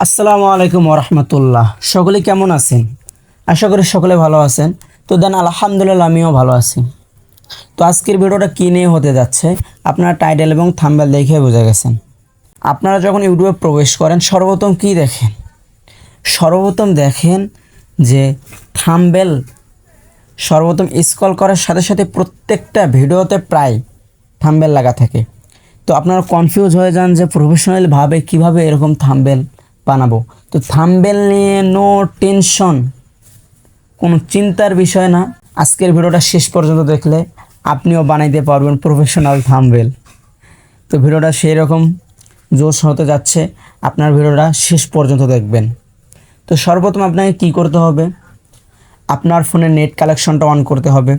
আসসালামু আলাইকুম রহমতুল্লাহ সকলে কেমন আছেন? আশা করি সকলে ভালো আছেন। তো দেন, আলহামদুলিল্লাহ, আমিও ভালো আছি। তো আজকের ভিডিওটা কী নিয়ে হতে যাচ্ছে? আপনারা টাইটেল এবং থাম্বেল দেখে বুঝে গেছেন। আপনারা যখন ইউটিউবে প্রবেশ করেন, সর্বপ্রথম কী দেখেন? সর্বপ্রথম দেখেন যে থাম্বেল সর্বপ্রথম স্ক্রল করার সাথে সাথে প্রত্যেকটা ভিডিওতে প্রায় থাম্বেল লাগা থাকে। তো আপনারা কনফিউজ হয়ে যান যে প্রফেশনালভাবে কীভাবে এরকম থাম্বেল বানাবো। তো থাম্বেল নিয়ে নো টেনশন কোনো চিন্তার বিষয় না। আজকের ভিডিওটা শেষ পর্যন্ত দেখলে আপনিও বানাইতে পারবেন প্রফেশনাল থাম্বেল তো ভিডিওটা সেই রকম জোশ হতে যাচ্ছে, আপনার ভিডিওটা শেষ পর্যন্ত দেখবেন। তো সর্বপ্রথম আপনাকে কি করতে হবে? আপনার ফোনে নেট কালেকশনটা অন করতে হবে।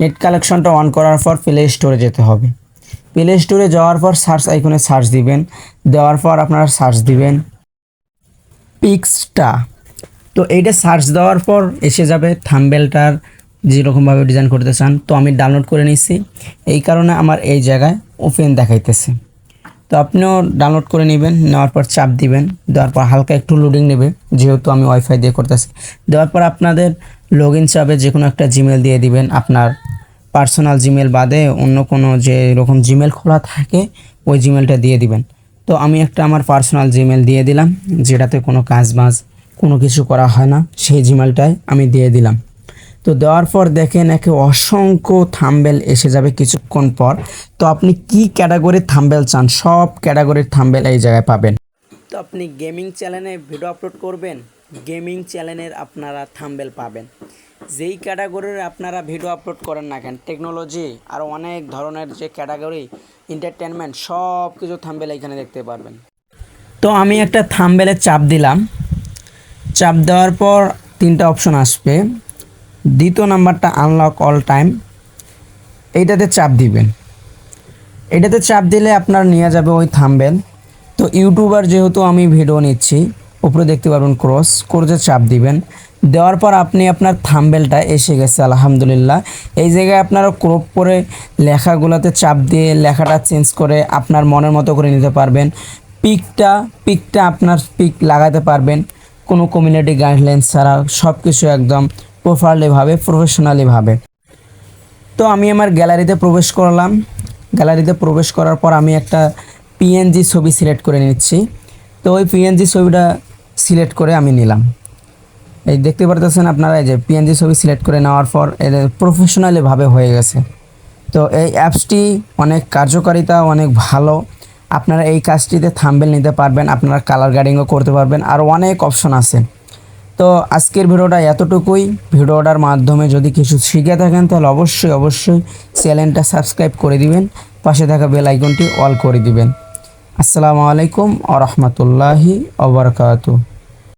নেট কালেকশনটা অন করার পর প্লে স্টোরে যেতে হবে। প্লে স্টোরে যাওয়ার পর সার্চ আইকনে সার্চ দিবেন। দেওয়ার পর আপনারা সার্চ দিবেন। পিক্সটা। তো এইটা সার্চ দেওয়ার পর এসে যাবে থাম্বেলটার যেরকমভাবে ডিজাইন করতে চান। তো আমি ডাউনলোড করে নিচ্ছি এই কারণে আমার এই জায়গায় ওপেন দেখাইতেছে। তো আপনিও ডাউনলোড করে নেবেন, নেওয়ার পর চাপ দিবেন, দেওয়ার পর হালকা একটু লোডিং নেবে, যেহেতু আমি ওয়াইফাই দিয়ে করতেছি। দেওয়ার পর আপনাদের লগ ইন চাপে যে কোনো একটা জিমেল দিয়ে দিবেন, আপনার পার্সোনাল জিমেল বাদে অন্য কোনো যে রকম জিমেল খোলা থাকে, ওই জিমেলটা দিয়ে দিবেন। তো আমি একটা আমার পার্সোনাল জিমেল দিয়ে দিলাম, যেটাতে কোনো কাজ বাজ কোনো কিছু করা হয় না। সেই জিমেলটাই আমি দিয়ে দিলাম। তো দেওয়ার পর দেখেন একে অসংখ্য থাম্বেল এসে যাবে কিছুক্ষণ পর। তো আপনি কি ক্যাটাগরির থাম্বেল চান? সব ক্যাটাগরির থাম্বেল এই জায়গায় পাবেন। তো আপনি গেমিং চ্যানেলে ভিডিও আপলোড করবেন, গেমিং চ্যানেলের আপনারা থাম্বেল পাবেন। যেই ক্যাটাগরির আপনারা ভিডিও আপলোড করেন না কেন টেকনোলজি আর অনেক ধরনের যে ক্যাটাগরি এন্টারটেনমেন্ট সব কিছু থাম্বেল এখানে দেখতে পারবেন। তো আমি একটা থাম্বেলে চাপ দিলাম। চাপ দেওয়ার পর তিনটা অপশন আসবে। দ্বিতীয় নাম্বারটা আনলক অল টাইম এইটাতে চাপ দিবেন। এটাতে চাপ দিলে আপনার নিয়ে যাবে ওই থাম্বেল তো ইউটিউবার যেহেতু আমি ভিডিও নিচ্ছি, উপরে দেখতে পারবেন ক্রস ক্রসে চাপ দিবেন। দেওয়ার পর আপনি আপনার থাম্বেলটা এসে গেছে, আলহামদুলিল্লাহ। এই জায়গায় আপনারা ক্রপ করে লেখাগুলোতে চাপ দিয়ে লেখাটা চেঞ্জ করে আপনার মনের মতো করে নিতে পারবেন। পিকটা পিকটা আপনার পিক লাগাতে পারবেন। কোনো কমিউনিটি গাইডলাইন ছাড়া সব কিছু একদম প্রপারলিভাবে প্রফেশনালিভাবে তো আমি আমার গ্যালারিতে প্রবেশ করলাম। গ্যালারিতে প্রবেশ করার পর আমি একটা পিএনজি ছবি সিলেক্ট করে নিচ্ছি। তো ওই পিএনজি ছবিটা সিলেক্ট করে আমি নিলাম। এই দেখতে পারতেছেন আপনারা এই যে পিএনজি ছবি সিলেক্ট করে নেওয়ার পর এদের প্রফেশনালিভাবে হয়ে গেছে। তো এই অ্যাপসটি অনেক কার্যকারিতা, অনেক ভালো। আপনারা এই কাজটিতে থাম্বেল নিতে পারবেন, আপনারা কালার গার্ডিংও করতে পারবেন, আর অনেক অপশন আছে। তো আজকের ভিডিওটা এতটুকুই। ভিডিওটার মাধ্যমে যদি কিছু শিখে থাকেন, তাহলে অবশ্যই অবশ্যই চ্যানেলটা সাবস্ক্রাইব করে দিবেন, পাশে থাকা বেল আইকনটি অল করে দিবেন। আসসালামু আলাইকুম আ রহমতুল্লাহি আবরকাতু